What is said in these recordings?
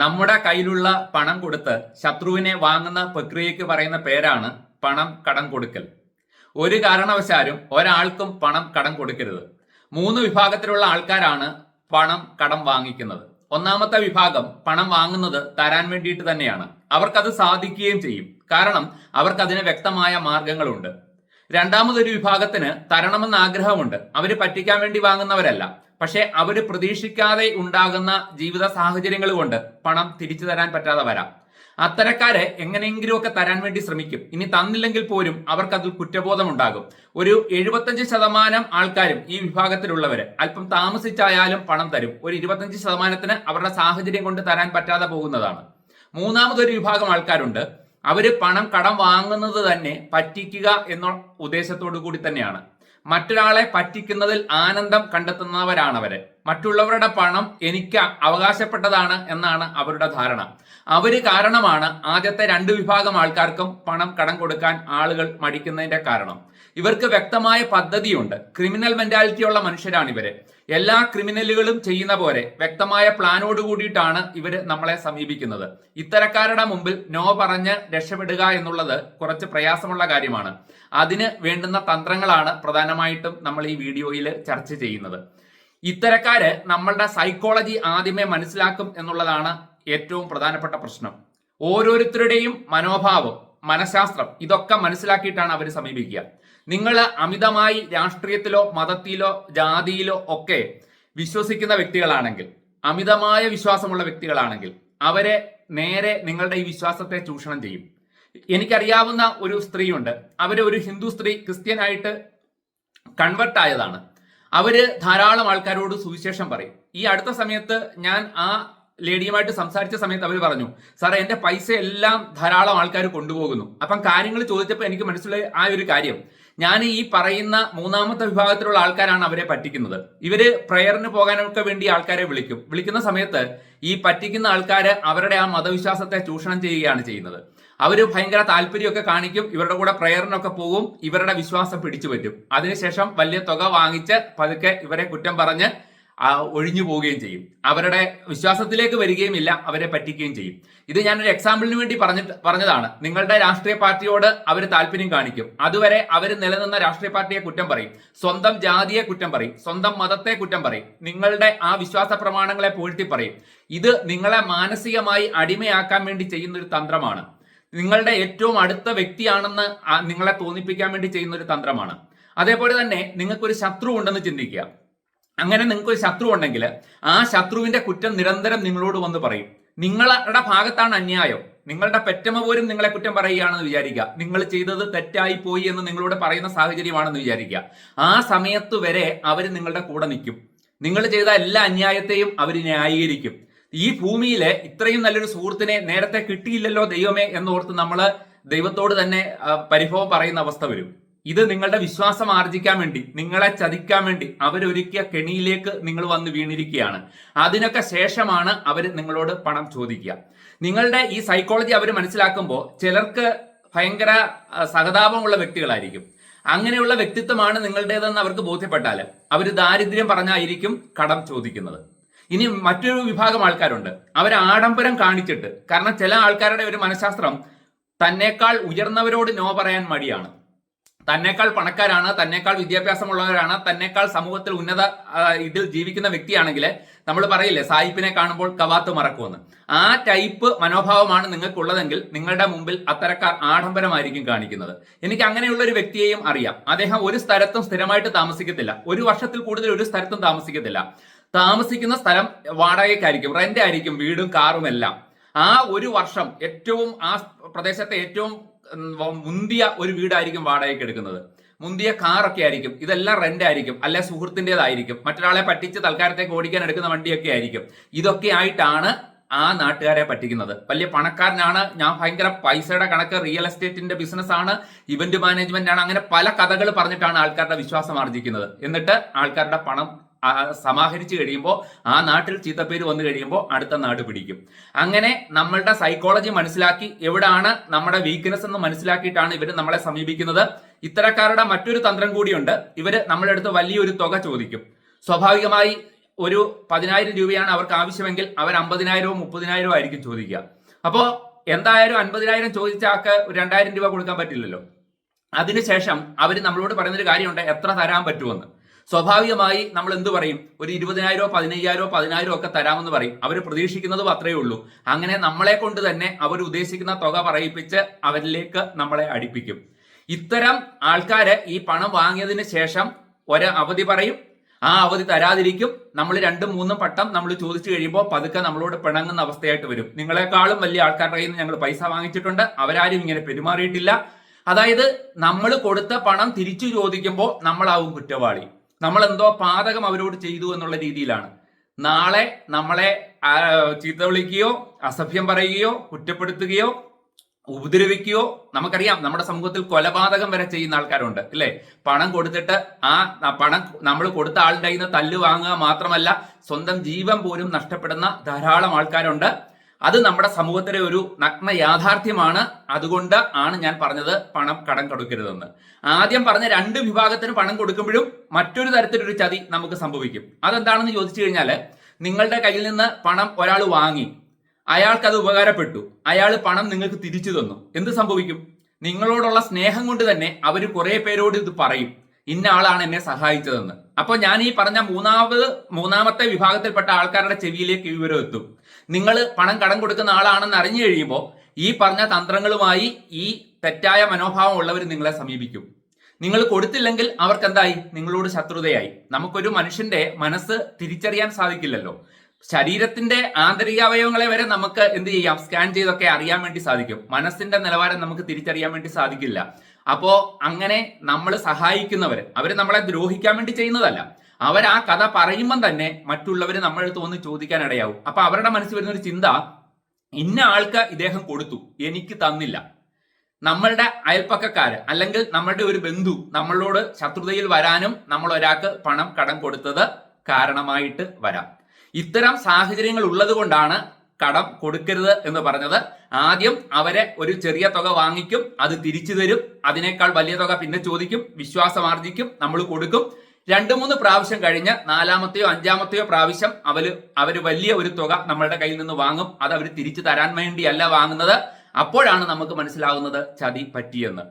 നമ്മുടെ കയ്യിലുള്ള പണം കൊടുത്ത് ശത്രുവിനെ വാങ്ങുന്ന പ്രക്രിയയ്ക്ക് പറയുന്ന പേരാണ് പണം കടം കൊടുക്കൽ. ഒരു കാരണവശാലും ഒരാൾക്കും പണം കടം കൊടുക്കരുത്. മൂന്ന് വിഭാഗത്തിലുള്ള ആൾക്കാരാണ് പണം കടം വാങ്ങിക്കുന്നത്. ഒന്നാമത്തെ വിഭാഗം പണം വാങ്ങുന്നത് തരാൻ വേണ്ടിയിട്ട് തന്നെയാണ്. അവർക്കത് സാധിക്കുകയും ചെയ്യും. കാരണം അവർക്കതിന് വ്യക്തമായ മാർഗങ്ങളുണ്ട്. രണ്ടാമതൊരു വിഭാഗത്തിന് തരണമെന്ന് ആഗ്രഹമുണ്ട്. അവർ പറ്റിക്കാൻ വേണ്ടി വാങ്ങുന്നവരല്ല. പക്ഷെ അവർ പ്രതീക്ഷിക്കാതെ ഉണ്ടാകുന്ന ജീവിത സാഹചര്യങ്ങൾ കൊണ്ട് പണം തിരിച്ചു തരാൻ പറ്റാതെ വരാം. അത്തരക്കാരെ എങ്ങനെയെങ്കിലുമൊക്കെ തരാൻ വേണ്ടി ശ്രമിക്കും. ഇനി തന്നില്ലെങ്കിൽ പോലും അവർക്ക് അതിൽ കുറ്റബോധം ഉണ്ടാകും ഒരു എഴുപത്തഞ്ച് ശതമാനം ആൾക്കാരും ഈ വിഭാഗത്തിലുള്ളവര് അല്പം താമസിച്ചായാലും പണം തരും. ഒരു ഇരുപത്തഞ്ച് ശതമാനത്തിന് അവരുടെ സാഹചര്യം കൊണ്ട് തരാൻ പറ്റാതെ പോകുന്നതാണ്. മൂന്നാമതൊരു വിഭാഗം ആൾക്കാരുണ്ട്. അവർ പണം കടം വാങ്ങുന്നത് തന്നെ പറ്റിക്കുക എന്ന ഉദ്ദേശത്തോടു കൂടി തന്നെയാണ്. മറ്റൊരാളെ പറ്റിക്കുന്നതിൽ ആനന്ദം കണ്ടെത്തുന്നവരാണ് അവർ മറ്റുള്ളവരുടെ പണം എനിക്ക് അവകാശപ്പെട്ടതാണ് എന്നാണ് അവരുടെ ധാരണ. അവർ കാരണമാണ് ആദ്യത്തെ രണ്ട് വിഭാഗം ആൾക്കാർക്കും പണം കടം കൊടുക്കാൻ ആളുകൾ മടിക്കുന്നതിന്റെ കാരണം. ഇവർക്ക് വ്യക്തമായ പദ്ധതിയുണ്ട്. ക്രിമിനൽ മെന്റാലിറ്റി ഉള്ള മനുഷ്യരാണ് ഇവർ. എല്ലാ ക്രിമിനലുകളും ചെയ്യുന്ന പോലെ വ്യക്തമായ പ്ലാനോട് കൂടിയിട്ടാണ് ഇവർ നമ്മളെ സമീപിക്കുന്നത്. ഇത്തരക്കാരുടെ മുമ്പിൽ നോ പറഞ്ഞ് രക്ഷപ്പെടുക എന്നുള്ളത് കുറച്ച് പ്രയാസമുള്ള കാര്യമാണ്. അതിന് വേണ്ടുന്ന തന്ത്രങ്ങളാണ് പ്രധാനമായിട്ടും നമ്മൾ ഈ വീഡിയോയിൽ ചർച്ച ചെയ്യുന്നത്. ഇത്തരക്കാര് നമ്മളുടെ സൈക്കോളജി ആദ്യമേ മനസ്സിലാക്കും എന്നുള്ളതാണ് ഏറ്റവും പ്രധാനപ്പെട്ട പ്രശ്നം. ഓരോരുത്തരുടെയും മനോഭാവം മനഃശാസ്ത്രം ഇതൊക്കെ മനസ്സിലാക്കിയിട്ടാണ് അവർ സമീപിക്കുക. നിങ്ങൾ അമിതമായി രാഷ്ട്രീയത്തിലോ മതത്തിലോ ജാതിയിലോ ഒക്കെ വിശ്വസിക്കുന്ന വ്യക്തികളാണെങ്കിൽ അമിതമായ വിശ്വാസമുള്ള വ്യക്തികളാണെങ്കിൽ അവരെ നേരെ നിങ്ങളുടെ ഈ വിശ്വാസത്തെ ചൂഷണം ചെയ്യും. എനിക്കറിയാവുന്ന ഒരു സ്ത്രീയുണ്ട്. അവർ ഒരു ഹിന്ദു സ്ത്രീ ക്രിസ്ത്യനായിട്ട് കൺവെർട്ട് ആയതാണ്. അവർ ധാരാളം ആൾക്കാരോട് സുവിശേഷം പറയും. ഈ അടുത്ത സമയത്ത് ഞാൻ ആ ലേഡിയുമായിട്ട് സംസാരിച്ച സമയത്ത് അവർ പറഞ്ഞു സാറേ എന്റെ പൈസ എല്ലാം ധാരാളം ആൾക്കാർ കൊണ്ടുപോകുന്നു. അപ്പം കാര്യങ്ങൾ ചോദിച്ചപ്പോൾ എനിക്ക് മനസ്സിലായി ആ ഒരു കാര്യം. ഞാൻ ഈ പറയുന്ന മൂന്നാമത്തെ വിഭാഗത്തിലുള്ള ആൾക്കാരാണ് അവരെ പറ്റിക്കുന്നത്. ഇവർ പ്രയറിന് പോകാനൊക്കെ വേണ്ടി ആൾക്കാരെ വിളിക്കും. വിളിക്കുന്ന സമയത്ത് ഈ പറ്റിക്കുന്ന ആൾക്കാര് അവരുടെ ആ മതവിശ്വാസത്തെ ചൂഷണം ചെയ്യുകയാണ് ചെയ്യുന്നത്. അവർ ഭയങ്കര താല്പര്യമൊക്കെ കാണിക്കും ഇവരുടെ കൂടെ പ്രയറിനൊക്കെ പോകും ഇവരുടെ വിശ്വാസം പിടിച്ചു പറ്റും അതിനുശേഷം വലിയ തുക വാങ്ങിച്ച് പതുക്കെ ഇവരെ കുറ്റം പറഞ്ഞ് ഒഴിഞ്ഞു പോവുകയും ചെയ്യും. അവരുടെ വിശ്വാസത്തിലേക്ക് വരികയും ഇല്ല അവരെ പറ്റിക്കുകയും ചെയ്യും. ഇത് ഞാനൊരു എക്സാമ്പിളിന് വേണ്ടി പറഞ്ഞിട്ട് പറഞ്ഞതാണ്. നിങ്ങളുടെ രാഷ്ട്രീയ പാർട്ടിയോട് അവർ താല്പര്യം കാണിക്കും. അതുവരെ അവർ നിലനിന്ന രാഷ്ട്രീയ പാർട്ടിയെ കുറ്റം പറയും. സ്വന്തം ജാതിയെ കുറ്റം പറയും. സ്വന്തം മതത്തെ കുറ്റം പറയും. നിങ്ങളുടെ ആ വിശ്വാസ പ്രമാണങ്ങളെ പൂഴ്ത്തി പറയും. ഇത് നിങ്ങളെ മാനസികമായി അടിമയാക്കാൻ വേണ്ടി ചെയ്യുന്ന ഒരു തന്ത്രമാണ്. നിങ്ങളുടെ ഏറ്റവും അടുത്ത വ്യക്തിയാണെന്ന് നിങ്ങളെ തോന്നിപ്പിക്കാൻ വേണ്ടി ചെയ്യുന്ന ഒരു തന്ത്രമാണ്. അതേപോലെ തന്നെ നിങ്ങൾക്കൊരു ശത്രു ഉണ്ടെന്ന് ചിന്തിക്കുക. അങ്ങനെ നിങ്ങൾക്ക് ഒരു ശത്രു ഉണ്ടെങ്കിൽ ആ ശത്രുവിന്റെ കുറ്റം നിരന്തരം നിങ്ങളോട് വന്ന് പറയും. നിങ്ങളുടെ ഭാഗത്താണ് അന്യായം. നിങ്ങളുടെ പെറ്റമ്മ പോലും നിങ്ങളെ കുറ്റം പറയുകയാണെന്ന് വിചാരിക്കുക. നിങ്ങൾ ചെയ്തത് തെറ്റായി പോയി എന്ന് നിങ്ങളോട് പറയുന്ന സാഹചര്യമാണെന്ന് വിചാരിക്കുക. ആ സമയത്ത് വരെ അവർ നിങ്ങളുടെ കൂടെ നിൽക്കും. നിങ്ങൾ ചെയ്ത എല്ലാ അന്യായത്തെയും അവർ ന്യായീകരിക്കും. ഈ ഭൂമിയിലെ ഇത്രയും നല്ലൊരു സുഹൃത്തിനെ നേരത്തെ കിട്ടിയില്ലല്ലോ ദൈവമേ എന്നോർത്ത് നമ്മൾ ദൈവത്തോട് തന്നെ പരിഭവം പറയുന്ന അവസ്ഥ വരും. ഇത് നിങ്ങളുടെ വിശ്വാസം ആർജിക്കാൻ വേണ്ടി നിങ്ങളെ ചതിക്കാൻ വേണ്ടി അവരൊരുക്കിയ കെണിയിലേക്ക് നിങ്ങൾ വന്ന് വീണിരിക്കുകയാണ്. അതിനൊക്കെ ശേഷമാണ് അവർ നിങ്ങളോട് പണം ചോദിക്കുക. നിങ്ങളുടെ ഈ സൈക്കോളജി അവർ മനസ്സിലാക്കുമ്പോൾ ചിലർക്ക് ഭയങ്കര സഹതാപമുള്ള വ്യക്തികളായിരിക്കും. അങ്ങനെയുള്ള വ്യക്തിത്വമാണ് നിങ്ങളുടേതെന്ന് അവർക്ക് ബോധ്യപ്പെട്ടാൽ അവർ ദാരിദ്ര്യം പറഞ്ഞായിരിക്കും കടം ചോദിക്കുന്നത്. ഇനി മറ്റൊരു വിഭാഗം ആൾക്കാരുണ്ട്. അവർ ആഡംബരം കാണിച്ചിട്ട് കാരണം ചില ആൾക്കാരുടെ ഒരു മനഃശാസ്ത്രം തന്നേക്കാൾ ഉയർന്നവരോട് നോ പറയാൻ മടിയാണ്. തന്നേക്കാൾ പണക്കാരാണ് തന്നെക്കാൾ വിദ്യാഭ്യാസമുള്ളവരാണ് തന്നെക്കാൾ സമൂഹത്തിൽ ഉന്നത ഇതിൽ ജീവിക്കുന്ന വ്യക്തിയാണെങ്കിൽ നമ്മൾ പറയില്ലേ സായിപ്പിനെ കാണുമ്പോൾ കവാത്ത് മറക്കുമെന്ന്. ആ ടൈപ്പ് മനോഭാവമാണ് നിങ്ങൾക്കുള്ളതെങ്കിൽ നിങ്ങളുടെ മുമ്പിൽ അത്തരക്കാർ ആഡംബരമായിരിക്കും കാണിക്കുന്നത്. എനിക്ക് അങ്ങനെയുള്ള ഒരു വ്യക്തിയെയും അറിയാം. അദ്ദേഹം ഒരു സ്ഥലത്തും സ്ഥിരമായിട്ട് താമസിക്കത്തില്ല. ഒരു വർഷത്തിൽ കൂടുതൽ ഒരു സ്ഥലത്തും താമസിക്കത്തില്ല. താമസിക്കുന്ന സ്ഥലം വാടകയ്ക്കായിരിക്കും റെന്റ് ആയിരിക്കും വീടും കാറും എല്ലാം. ആ ഒരു വർഷം ഏറ്റവും ആ പ്രദേശത്തെ ഏറ്റവും മുന്തിയ ഒരു വീടായിരിക്കും വാടകയ്ക്ക് എടുക്കുന്നത്. മുന്തിയ കാറൊക്കെ ആയിരിക്കും. ഇതെല്ലാം റെന്റ് ആയിരിക്കും. അല്ലെ സുഹൃത്തിന്റെതായിരിക്കും. മറ്റൊരാളെ പറ്റിച്ച് തൽക്കാലത്തേക്ക് ഓടിക്കാൻ എടുക്കുന്ന വണ്ടിയൊക്കെ ആയിരിക്കും. ഇതൊക്കെ ആയിട്ടാണ് ആ നാട്ടുകാരെ പറ്റിക്കുന്നത്. വലിയ പണക്കാരനാണ്. ഞാൻ ഭയങ്കര പൈസയുടെ കണക്ക് റിയൽ എസ്റ്റേറ്റിന്റെ ബിസിനസ് ആണ്. ഇവന്റ് മാനേജ്മെന്റ് ആണ്. അങ്ങനെ പല കഥകൾ പറഞ്ഞിട്ടാണ് ആൾക്കാരുടെ വിശ്വാസം ആർജിക്കുന്നത്. എന്നിട്ട് ആൾക്കാരുടെ പണം സമാഹരിച്ചു കഴിയുമ്പോൾ ആ നാട്ടിൽ ചീത്തപ്പേര് വന്നു കഴിയുമ്പോൾ അടുത്ത നാട് പിടിക്കും. അങ്ങനെ നമ്മളുടെ സൈക്കോളജി മനസ്സിലാക്കി എവിടാണ് നമ്മുടെ വീക്ക്നെസ് എന്ന് മനസ്സിലാക്കിയിട്ടാണ് ഇവർ നമ്മളെ സമീപിക്കുന്നത്. ഇത്തരക്കാരുടെ മറ്റൊരു തന്ത്രം കൂടിയുണ്ട്. ഇവർ നമ്മുടെ അടുത്ത് വലിയൊരു തുക ചോദിക്കും. സ്വാഭാവികമായി ഒരു പതിനായിരം രൂപയാണ് അവർക്ക് ആവശ്യമെങ്കിൽ അവർ അമ്പതിനായിരവും മുപ്പതിനായിരവും ആയിരിക്കും ചോദിക്കുക. അപ്പോൾ എന്തായാലും അൻപതിനായിരം ചോദിച്ച ആൾക്ക് രണ്ടായിരം രൂപ കൊടുക്കാൻ പറ്റില്ലല്ലോ. അതിനുശേഷം അവർ നമ്മളോട് പറയുന്നൊരു കാര്യമുണ്ട് എത്ര തരാൻ പറ്റുമെന്ന്. സ്വാഭാവികമായി നമ്മൾ എന്ത് പറയും? ഒരു ഇരുപതിനായിരോ പതിനയ്യായിരോ പതിനായിരോ ഒക്കെ തരാമെന്ന് പറയും. അവർ പ്രതീക്ഷിക്കുന്നതും അത്രയേ ഉള്ളൂ. അങ്ങനെ നമ്മളെ കൊണ്ട് തന്നെ അവർ ഉദ്ദേശിക്കുന്ന തുക പറയിപ്പിച്ച് അവരിലേക്ക് നമ്മളെ അടിപ്പിക്കും. ഇത്തരം ആൾക്കാര് ഈ പണം വാങ്ങിയതിന് ശേഷം ഒരു അവധി പറയും. ആ അവധി തരാതിരിക്കും. നമ്മൾ രണ്ടും മൂന്നും പട്ടം നമ്മൾ ചോദിച്ചു കഴിയുമ്പോൾ പതുക്കെ നമ്മളോട് പിണങ്ങുന്ന അവസ്ഥയായിട്ട് വരും. നിങ്ങളെക്കാളും വലിയ ആൾക്കാരുടെ കയ്യിൽ ഞങ്ങൾ പൈസ വാങ്ങിച്ചിട്ടുണ്ട്. അവരാരും ഇങ്ങനെ പെരുമാറിയിട്ടില്ല. അതായത് നമ്മൾ കൊടുത്ത പണം തിരിച്ചു ചോദിക്കുമ്പോൾ നമ്മളാവും കുറ്റവാളി. നമ്മൾ എന്തോ പാതകം അവരോട് ചെയ്തു എന്നുള്ള രീതിയിലാണ്. നാളെ നമ്മളെ ചീത്ത വിളിക്കുകയോ അസഭ്യം പറയുകയോ കുറ്റപ്പെടുത്തുകയോ ഉപദ്രവിക്കുകയോ നമുക്കറിയാം നമ്മുടെ സമൂഹത്തിൽ കൊലപാതകം വരെ ചെയ്യുന്ന ആൾക്കാരുണ്ട് അല്ലേ? പണം കൊടുത്തിട്ട് ആ പണം നമ്മൾ കൊടുത്ത ആളുടെ കയ്യിൽ നിന്ന് തല്ല് വാങ്ങുക മാത്രമല്ല സ്വന്തം ജീവൻ പോലും നഷ്ടപ്പെടുന്ന ധാരാളം ആൾക്കാരുണ്ട്. അത് നമ്മുടെ സമൂഹത്തിലെ ഒരു നഗ്ന യാഥാർത്ഥ്യമാണ്. അതുകൊണ്ട് ആണ് ഞാൻ പറഞ്ഞത് പണം കടം കൊടുക്കരുതെന്ന്. ആദ്യം പറഞ്ഞ രണ്ട് വിഭാഗത്തിന് പണം കൊടുക്കുമ്പോഴും മറ്റൊരു തരത്തിലൊരു ചതി നമുക്ക് സംഭവിക്കും. അതെന്താണെന്ന് ചോദിച്ചു കഴിഞ്ഞാൽ നിങ്ങളുടെ കയ്യിൽ നിന്ന് പണം ഒരാൾ വാങ്ങി. അയാൾക്ക് അത് ഉപകാരപ്പെട്ടു. അയാൾ പണം നിങ്ങൾക്ക് തിരിച്ചു തന്നു. എന്ത് സംഭവിക്കും? നിങ്ങളോടുള്ള സ്നേഹം കൊണ്ട് തന്നെ അവർ കുറെ പേരോട് ഇത് പറയും. ഇന്ന ആളാണ് എന്നെ സഹായിച്ചതെന്ന്. അപ്പോൾ ഞാൻ ഈ പറഞ്ഞ മൂന്നാമത് മൂന്നാമത്തെ വിഭാഗത്തിൽപ്പെട്ട ആൾക്കാരുടെ ചെവിയിലേക്ക് വിവരം എത്തും. നിങ്ങൾ പണം കടം കൊടുക്കുന്ന ആളാണെന്ന് അറിഞ്ഞു കഴിയുമ്പോൾ ഈ പറഞ്ഞ തന്ത്രങ്ങളുമായി ഈ തെറ്റായ മനോഭാവം ഉള്ളവർ നിങ്ങളെ സമീപിക്കും. നിങ്ങൾ കൊടുത്തില്ലെങ്കിൽ അവർക്ക് എന്തായി നിങ്ങളോട് ശത്രുതയായി. നമുക്കൊരു മനുഷ്യന്റെ മനസ്സ് തിരിച്ചറിയാൻ സാധിക്കില്ലല്ലോ. ശരീരത്തിന്റെ ആന്തരിക അവയവങ്ങളെ വരെ നമുക്ക് എന്ത് ചെയ്യാം? സ്കാൻ ചെയ്തൊക്കെ അറിയാൻ വേണ്ടി സാധിക്കും. മനസ്സിന്റെ നിലവാരം നമുക്ക് തിരിച്ചറിയാൻ വേണ്ടി സാധിക്കില്ല. അപ്പോ അങ്ങനെ നമ്മൾ സഹായിക്കുന്നവർ അവർ നമ്മളെ ദ്രോഹിക്കാൻ വേണ്ടി ചെയ്യുന്നതല്ല. അവർ ആ കഥ പറയുമ്പം തന്നെ മറ്റുള്ളവർ നമ്മൾ വന്ന് ചോദിക്കാൻ ഇടയാവും. അപ്പൊ അവരുടെ മനസ്സിൽ വരുന്ന ഒരു ചിന്ത ഇന്ന ആൾക്ക് ഇദ്ദേഹം കൊടുത്തു എനിക്ക് തന്നില്ല. നമ്മളുടെ അയൽപ്പക്കക്കാര് അല്ലെങ്കിൽ നമ്മളുടെ ഒരു ബന്ധു നമ്മളോട് ശത്രുതയിൽ വരാനും നമ്മൾ ഒരാൾക്ക് പണം കടം കൊടുത്തത് കാരണമായിട്ട് വരാം. ഇത്തരം സാഹചര്യങ്ങൾ ഉള്ളത് കൊണ്ടാണ് കടം കൊടുക്കരുത് എന്ന് പറഞ്ഞത്. ആദ്യം അവരെ ഒരു ചെറിയ തുക വാങ്ങിക്കും അത് തിരിച്ചു തരും. അതിനേക്കാൾ വലിയ തുക പിന്നെ ചോദിക്കും വിശ്വാസം ആർജിക്കും നമ്മൾ കൊടുക്കും. രണ്ടു മൂന്ന് പ്രാവശ്യം കഴിഞ്ഞ് നാലാമത്തെയോ അഞ്ചാമത്തെയോ പ്രാവശ്യം അവർ അവർ വലിയ ഒരു തുക നമ്മളുടെ കയ്യിൽ നിന്ന് വാങ്ങും. അത് അവർ തിരിച്ചു തരാൻ വേണ്ടിയല്ല വാങ്ങുന്നത്. അപ്പോഴാണ് നമുക്ക് മനസ്സിലാവുന്നത് ചതി പറ്റിയെന്ന്.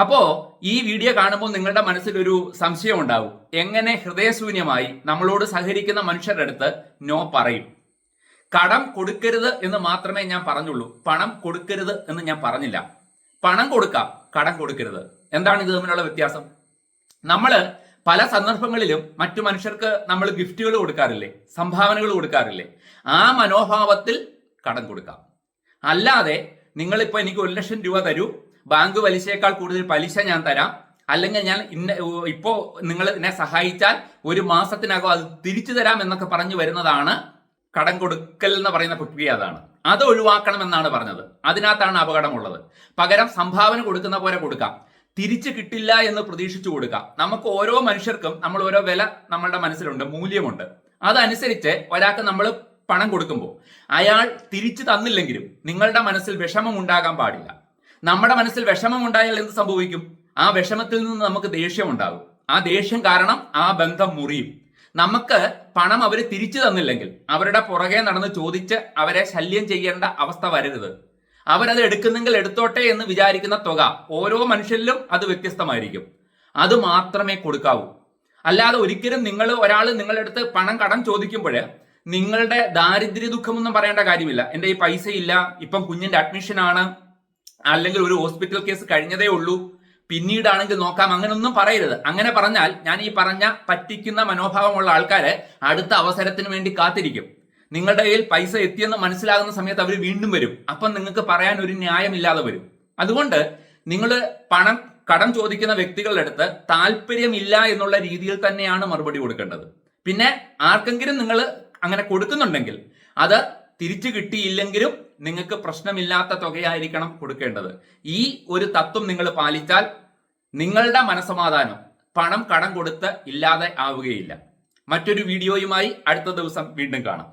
അപ്പോ ഈ വീഡിയോ കാണുമ്പോൾ നിങ്ങളുടെ മനസ്സിൽ ഒരു സംശയം ഉണ്ടാവും. എങ്ങനെ ഹൃദയശൂന്യമായി നമ്മളോട് സഹകരിക്കുന്ന മനുഷ്യരുടെ അടുത്ത് നോ പറയും. കടം കൊടുക്കരുത് എന്ന് മാത്രമേ ഞാൻ പറഞ്ഞുള്ളൂ. പണം കൊടുക്കരുത് എന്ന് ഞാൻ പറഞ്ഞില്ല. പണം കൊടുക്കാം കടം കൊടുക്കരുത്. എന്താണ് ഇത് തമ്മിലുള്ള വ്യത്യാസം? നമ്മൾ പല സന്ദർഭങ്ങളിലും മറ്റു മനുഷ്യർക്ക് നമ്മൾ ഗിഫ്റ്റുകൾ കൊടുക്കാറില്ലേ? സംഭാവനകൾ കൊടുക്കാറില്ലേ? ആ മനോഭാവത്തിൽ കടം കൊടുക്കാം. അല്ലാതെ നിങ്ങളിപ്പോൾ എനിക്ക് ഒരു ലക്ഷം രൂപ തരൂ ബാങ്ക് പലിശയേക്കാൾ കൂടുതൽ പലിശ ഞാൻ തരാം അല്ലെങ്കിൽ ഞാൻ ഇന്ന ഇപ്പോ നിങ്ങൾ എന്നെ സഹായിച്ചാൽ ഒരു മാസത്തിനകം അത് തിരിച്ചു തരാം എന്നൊക്കെ പറഞ്ഞു വരുന്നതാണ് കടം കൊടുക്കൽ എന്ന് പറയുന്ന പ്രക്രിയ അതാണ്. അത് ഒഴിവാക്കണമെന്നാണ് പറഞ്ഞത്. അതിനകത്താണ് അപകടമുള്ളത്. പകരം സംഭാവന കൊടുക്കുന്ന പോലെ കൊടുക്കാം. തിരിച്ചു കിട്ടില്ല എന്ന് പ്രതീക്ഷിച്ചു കൊടുക്കാം. നമുക്ക് ഓരോ മനുഷ്യർക്കും നമ്മൾ ഓരോ വില നമ്മളുടെ മനസ്സിലുണ്ട് മൂല്യമുണ്ട്. അതനുസരിച്ച് ഒരാൾക്ക് നമ്മൾ പണം കൊടുക്കുമ്പോൾ അയാൾ തിരിച്ചു തന്നില്ലെങ്കിലും നിങ്ങളുടെ മനസ്സിൽ വിഷമം ഉണ്ടാകാൻ പാടില്ല. നമ്മുടെ മനസ്സിൽ വിഷമം ഉണ്ടായാൽ എന്ത് സംഭവിക്കും? ആ വിഷമത്തിൽ നിന്ന് നമുക്ക് ദേഷ്യം ഉണ്ടാകും. ആ ദേഷ്യം കാരണം ആ ബന്ധം മുറിയും. നമുക്ക് പണം അവർ തിരിച്ചു തന്നില്ലെങ്കിൽ അവരുടെ പുറകെ നടന്ന് ചോദിച്ച് അവരെ ശല്യം ചെയ്യേണ്ട അവസ്ഥ വരരുത്. അവരത് എടുക്കുന്നെങ്കിൽ എടുത്തോട്ടെ എന്ന് വിചാരിക്കുന്ന തുക ഓരോ മനുഷ്യരിലും അത് വ്യത്യസ്തമായിരിക്കും. അത് മാത്രമേ കൊടുക്കാവൂ. അല്ലാതെ ഒരിക്കലും നിങ്ങൾ ഒരാൾ നിങ്ങളുടെ അടുത്ത് പണം കടം ചോദിക്കുമ്പോൾ നിങ്ങളുടെ ദാരിദ്ര്യ ദുഃഖമൊന്നും പറയേണ്ട കാര്യമില്ല. എന്റെ ഈ പൈസ ഇല്ല ഇപ്പം കുഞ്ഞിന്റെ അഡ്മിഷൻ ആണ് അല്ലെങ്കിൽ ഒരു ഹോസ്പിറ്റൽ കേസ് കഴിഞ്ഞതേ ഉള്ളൂ പിന്നീടാണെങ്കിൽ നോക്കാം. അങ്ങനെയൊന്നും പറയരുത്. അങ്ങനെ പറഞ്ഞാൽ ഞാൻ ഈ പറഞ്ഞ പറ്റിക്കുന്ന മനോഭാവമുള്ള ആൾക്കാര് അടുത്ത അവസരത്തിന് വേണ്ടി കാത്തിരിക്കും. നിങ്ങളുടെ കയ്യിൽ പൈസ എത്തിയെന്ന് മനസ്സിലാകുന്ന സമയത്ത് അവർ വീണ്ടും വരും. അപ്പം നിങ്ങൾക്ക് പറയാൻ ഒരു ന്യായമില്ലാതെ വരും. അതുകൊണ്ട് നിങ്ങൾ പണം കടം ചോദിക്കുന്ന വ്യക്തികളുടെ അടുത്ത് താല്പര്യമില്ല എന്നുള്ള രീതിയിൽ തന്നെയാണ് മറുപടി കൊടുക്കേണ്ടത്. പിന്നെ ആർക്കെങ്കിലും നിങ്ങൾ അങ്ങനെ കൊടുക്കുന്നുണ്ടെങ്കിൽ അത് തിരിച്ചു കിട്ടിയില്ലെങ്കിലും നിങ്ങൾക്ക് പ്രശ്നമില്ലാത്ത തുകയായിരിക്കണം കൊടുക്കേണ്ടത്. ഈ ഒരു തത്വം നിങ്ങൾ പാലിച്ചാൽ നിങ്ങളുടെ മനസമാധാനം പണം കടം കൊടുത്ത് ഇല്ലാതെ ആവുകയില്ല. മറ്റൊരു വീഡിയോയുമായി അടുത്ത ദിവസം വീണ്ടും കാണാം.